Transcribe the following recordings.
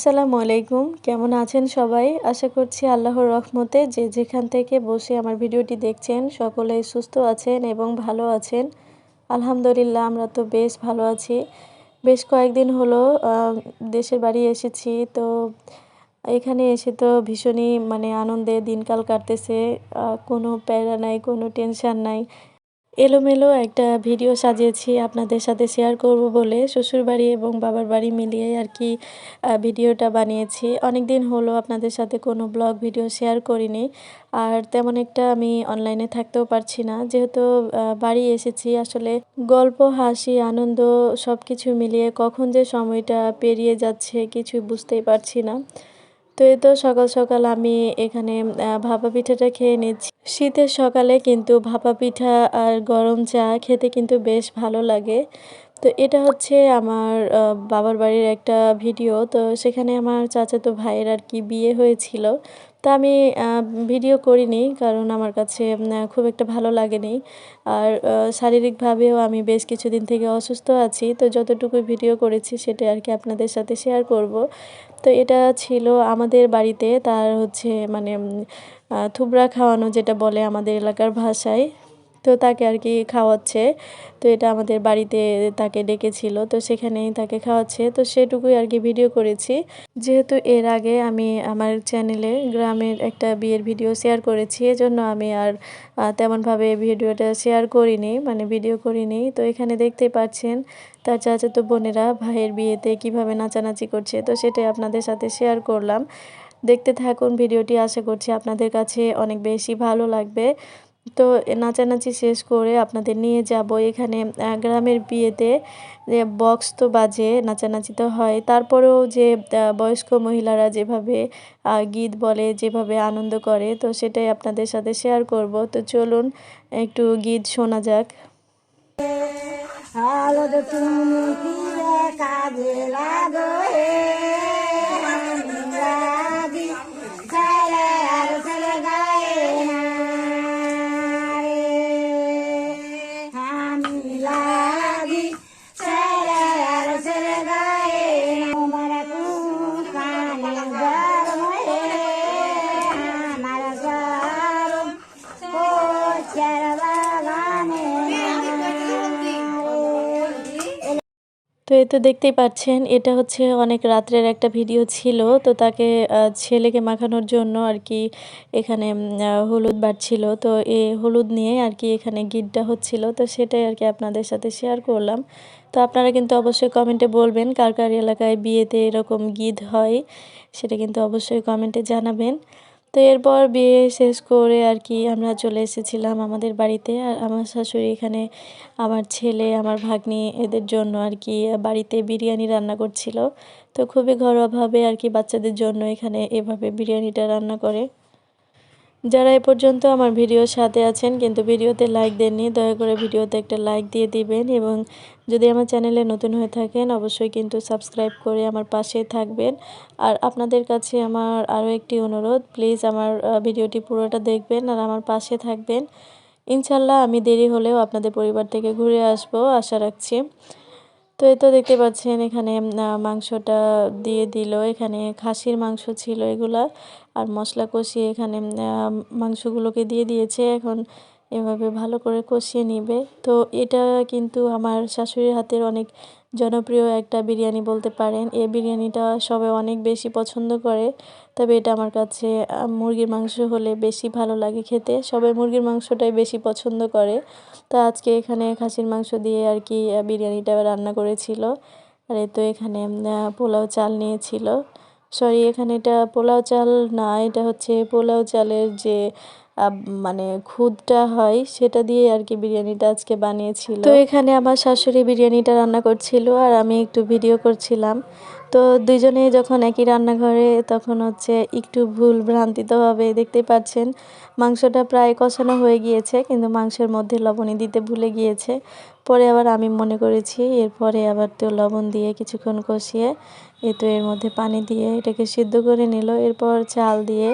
আসসালামু আলাইকুম। কেমন আছেন সবাই? আশা করছি আল্লাহর রহমতে যে যেখান থেকে বসে আমার ভিডিওটি দেখছেন সকলেই সুস্থ আছেন এবং ভালো আছেন। আলহামদুলিল্লাহ, আমরা তো বেশ ভালো আছি। বেশ কয়েকদিন হলো দেশের বাড়ি এসেছি, তো এখানে এসে তো ভীষণই মানে আনন্দে দিনকাল কাটতেছে। কোনো প্যারা নাই, কোনো টেনশান নাই। এলোমেলো একটা ভিডিও সাজিয়েছি আপনাদের সাথে শেয়ার করব বলে শ্বশুরবাড়ি এবং বাবার বাড়ি মিলিয়ে আর কি ভিডিওটা বানিয়েছি। অনেক দিন হলো আপনাদের সাথে কোনো ব্লগ ভিডিও শেয়ার করিনি, আর তেমন একটা আমি অনলাইনে থাকতেও পারছি না। যেহেতু বাড়ি এসেছি, আসলে গল্প, হাসি, আনন্দ সব কিছু মিলিয়ে কখন যে সময়টা পেরিয়ে যাচ্ছে কিছু বুঝতেই পারছি না। তো এই তো সকাল সকাল আমি এখানে ভাপা পিঠাটা খেয়ে নিচ্ছি। শীতের সকালে কিন্তু ভাপা পিঠা আর গরম চা খেতে কিন্তু বেশ ভালো লাগে। তো এটা হচ্ছে আমার বাবার বাড়ির একটা ভিডিও। তো সেখানে আমার চাচাতো ভাইয়ের আর কি বিয়ে হয়েছিল। তা আমি ভিডিও করিনি কারণ আমার কাছে খুব একটা ভালো লাগেনি। আর শারীরিকভাবেও আমি বেশ কিছুদিন থেকে অসুস্থ আছি। তো যতটুকু ভিডিও করেছি সেটা আর কি আপনাদের সাথে শেয়ার করব। তো এটা ছিল আমাদের বাড়িতে, তার হচ্ছে মানে থুবড়া খাওয়ানো যেটা বলে আমাদের এলাকার ভাষায়। তো তাকে আর কি খাওয়াচ্ছে। তো এটা আমাদের বাড়িতে তাকে ডেকেছিল, তো সেখানেই তাকে খাওয়াচ্ছে। তো সেটুকুই আর কি ভিডিও করেছি। যেহেতু এর আগে আমি আমার চ্যানেলে গ্রামের একটা বিয়ের ভিডিও শেয়ার করেছি, এজন্য আমি আর তেমনভাবে ভিডিওটা শেয়ার করিনি মানে ভিডিও করিনি। তো এখানে দেখতে পাচ্ছেন তার চাচাতো বোনেরা ভাইয়ের বিয়েতে কীভাবে নাচানাচি করছে, তো সেটাই আপনাদের সাথে শেয়ার করলাম। দেখতে থাকুন ভিডিওটি আশা করছি আপনাদের কাছে অনেক বেশি ভালো লাগবে। তো নাচানাচি শেষ করে আপনাদের নিয়ে যাব এখানে গ্রামের বিয়েতে। যে বক্স তো বাজে, নাচানাচি তো হয়। তারপরেও যে বয়স্ক মহিলারা যেভাবে গীত বলে, যেভাবে আনন্দ করে, তো সেটাই আপনাদের সাথে শেয়ার করব। তো চলুন, একটু গীত শোনা যাক। কাজে লাগো তো এই তো দেখতেই পাচ্ছেন, এটা হচ্ছে অনেক রাত্রের একটা ভিডিও ছিল, তো তাকে ছেলেকে মাখানোর জন্য আর কি এখানে হলুদ বাড়ছিল তো এ হলুদ নিয়ে আর কি এখানে গিটটা হচ্ছিল, তো সেটাই আর কি আপনাদের সাথে শেয়ার করলাম। তো আপনারা কিন্তু অবশ্যই কমেন্টে বলবেন, কার কার এলাকায় বিয়েতে এরকম গীত হয়, সেটা কিন্তু অবশ্যই কমেন্টে জানাবেন। তো এরপর বিয়ে শেষ করে আর কি আমরা চলে এসেছিলাম আমাদের বাড়িতে। আর আমার শাশুড়ি এখানে, আমার ছেলে, আমার ভাগ্নি এদের জন্য আর কি বাড়িতে বিরিয়ানি রান্না করছিল। তো খুবই ঘরোয়াভাবে আর কি বাচ্চাদের জন্য এখানে এভাবে বিরিয়ানিটা রান্না করে। যারা এ পর্যন্ত আমার ভিডিওর সাথে আছেন কিন্তু ভিডিওতে লাইক দেননি, দয়া করে ভিডিওতে একটা লাইক দিয়ে দিবেন এবং যদি আমার চ্যানেলে নতুন হয়ে থাকেন, অবশ্যই কিন্তু সাবস্ক্রাইব করে আমার পাশে থাকবেন। আর আপনাদের কাছে আমার আরও একটি অনুরোধ প্লিজ আমার ভিডিওটি পুরোটা দেখবেন আর আমার পাশে থাকবেন। ইনশাল্লাহ আমি দেরি হলেও আপনাদের পরিবার থেকে ঘুরে আসব, আশা রাখছি। তো এই তো দেখতে পাচ্ছেন এখানে মাংসটা দিয়ে দিল। এখানে খাসির মাংস ছিল এগুলা আর মশলা কষিয়ে এখানে মাংসগুলোকে দিয়ে দিয়েছে। এখন এভাবে ভালো করে কষিয়ে নিবে। তো এটা কিন্তু আমার শাশুড়ির হাতের অনেক জনপ্রিয় একটা বিরিয়ানি বলতে পারেন। এই বিরিয়ানিটা সবাই অনেক বেশি পছন্দ করে, তবে এটা আমার কাছে মুরগির মাংস হলে বেশি ভালো লাগে খেতে। সবাই মুরগির মাংসটাই বেশি পছন্দ করে। তো আজকে এখানে খাসির মাংস দিয়ে আর কি বিরিয়ানিটা রান্না করেছিল। আর এ তো এখানে পোলাও চাল নিয়েছিল। সরি, এখানে এটা পোলাও চাল না, এটা হচ্ছে পোলাও চালের যে মানে খুদটা হয়, সেটা দিয়ে আর কি বিরিয়ানিটা আজকে বানিয়েছিল। তো এখানে আমার শাশুড়ি বিরিয়ানিটা রান্না করছিল আর আমি একটু ভিডিও করছিলাম। তো দুজনে যখন একই রান্নাঘরে, তখন হচ্ছে একটু ভুল ভ্রান্তিতভাবে দেখতে পাচ্ছেন। মাংসটা প্রায় কষানো হয়ে গিয়েছে, কিন্তু মাংসের মধ্যে লবণই দিতে ভুলে গিয়েছে। পরে আবার আমি মনে করেছি, এরপরে আবার তো লবণ দিয়ে কিছুক্ষণ কষিয়ে এ তো এর মধ্যে পানি দিয়ে এটাকে সিদ্ধ করে নিল। এরপর চাল দিয়ে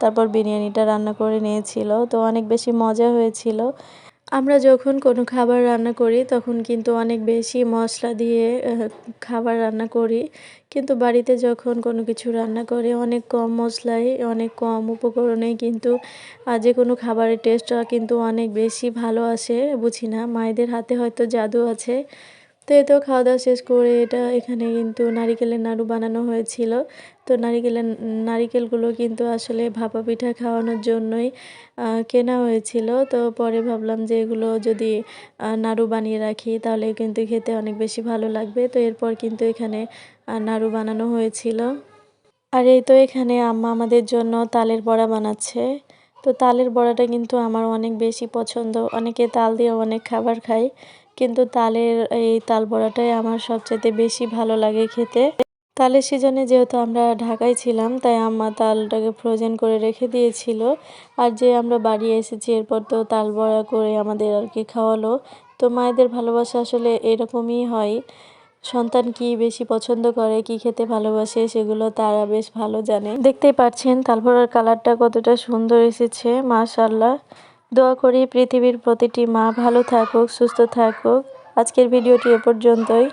তারপর বিরিয়ানিটা রান্না করে নিয়েছিল, তো অনেক বেশি মজা হয়েছিল। আমরা যখন কোনো খাবার রান্না করি, তখন কিন্তু অনেক বেশি মশলা দিয়ে খাবার রান্না করি। কিন্তু বাড়িতে যখন কোনো কিছু রান্না করে, অনেক কম মশলায় অনেক কম উপকরণেই কিন্তু যে কোনো খাবারের টেস্টটা কিন্তু অনেক বেশি ভালো আসে, বুঝি না? মায়েদের হাতে হয়তো জাদু আছে। তো এ তো খাওয়া দাওয়া শেষ করে এটা এখানে কিন্তু নারিকেলের নাড়ু বানানো হয়েছিল। তো নারিকেলের নারিকেলগুলো কিন্তু আসলে ভাপা পিঠা খাওয়ানোর জন্যই কেনা হয়েছিল। তো পরে ভাবলাম যে এগুলো যদি নাড়ু বানিয়ে রাখি তাহলে কিন্তু খেতে অনেক বেশি ভালো লাগবে। তো এরপর কিন্তু এখানে নাড়ু বানানো হয়েছিল। আর এই তো এখানে আম্মা আমাদের জন্য তালের বড়া বানাচ্ছে। তো তালের বড়াটা কিন্তু আমার অনেক বেশি পছন্দ। অনেকে তাল দিয়ে অনেক খাবার খায়। কিন্তু তালের এই তাল বড়াটাই আমার সবচেয়ে বেশি ভালো লাগে খেতে। তালের সিজনে যেহেতু আমরা ঢাকায় ছিলাম, তাই আম্মা তালটাকে ফ্রোজেন করে রেখে দিয়েছিল। আর যে আমরা বাড়ি এসেছি, এরপর তো তাল বড়া করে আমাদের আর কি খাওয়ালো। তো মায়েদের ভালোবাসা আসলে এরকমই হয়। সন্তান কি বেশি পছন্দ করে, কি খেতে ভালোবাসে, সেগুলো তারা বেশ ভালো জানে। দেখতেই পাচ্ছেন তালভরার কালারটা কতটা সুন্দর এসেছে মাশাল্লাহ দোয়া করি পৃথিবীর প্রতিটি মা ভালো থাকুক সুস্থ থাকুক। আজকের ভিডিওটি এ পর্যন্তই।